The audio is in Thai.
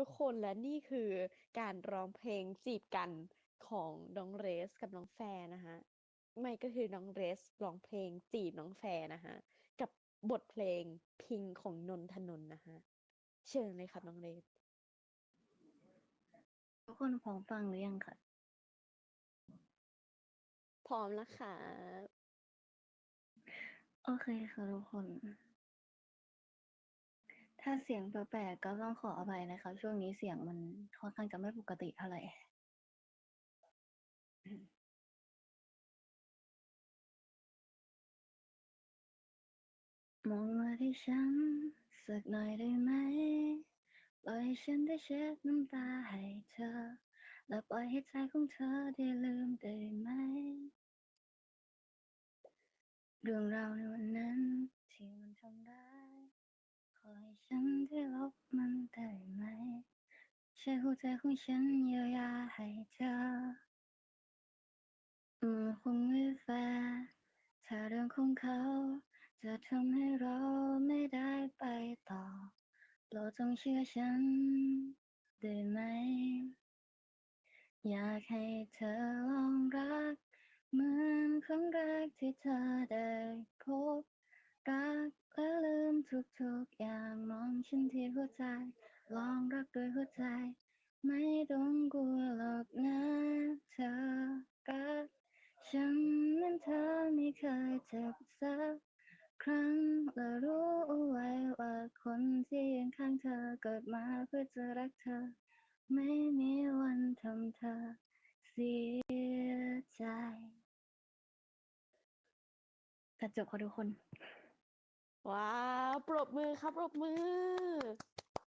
ทุกคนและนี่คือการร้องเพลงจีบกันของน้องเรสกับน้องแฟร์นะคะไม่ก็คือน้องเรสร้องเพลงจีบน้องแฟร์นะคะกับบทเพลงพิงของนนทนนท์นะคะเชิญเลยครับน้องเรสทุกคนพร้อมฟังหรือยังคะพร้อมแล้วค่ะ โอเคค่ะทุกคน ถ้าเสียงแปลกๆก็ต้องขออภัยนะคะช่วงนี้เสียงมันค่อนข้างจะไม่ปกติเท่าไหร่มองมาที่ฉันสักหน่อยได้ไหม ปล่อยให้ฉันได้เช็ดน้ำตาให้เธอ และปล่อยให้ใจของเธอได้ลืมได้ไหม เรื่องราวในวันนั้นที่มันทำได้าย ขอให้ฉันได้ลบมันได้ไหม ใช้หัวใจของฉันเยียวยาให้เธอมันคงไม่แฟร์ถ้าเรื่องของเขา จะทำให้เราไม่ได้ไปต่อโปรดจงเชื่อฉันได้ไหม อยากให้เธอลองรัก เหมือนครั้งแรกที่เธอได้พบรักและลื ทุกๆอย่างมองฉันที่หัวใจ ลองรักด้วยหัวใจ ไม่ต้องกลัวหรอกนะเธอรักฉันเหมือนเธอไม่เคยเจ็บสักครั้งและรู้เอาไว้ว่าคนที่ยืนข้างเธอเกิดมาเพื่อจะรักเธอ ไม่มีวันทำเธอเสียใจตัดจบค่ะทุกคน ว้า ปรบมือครับปรบมือ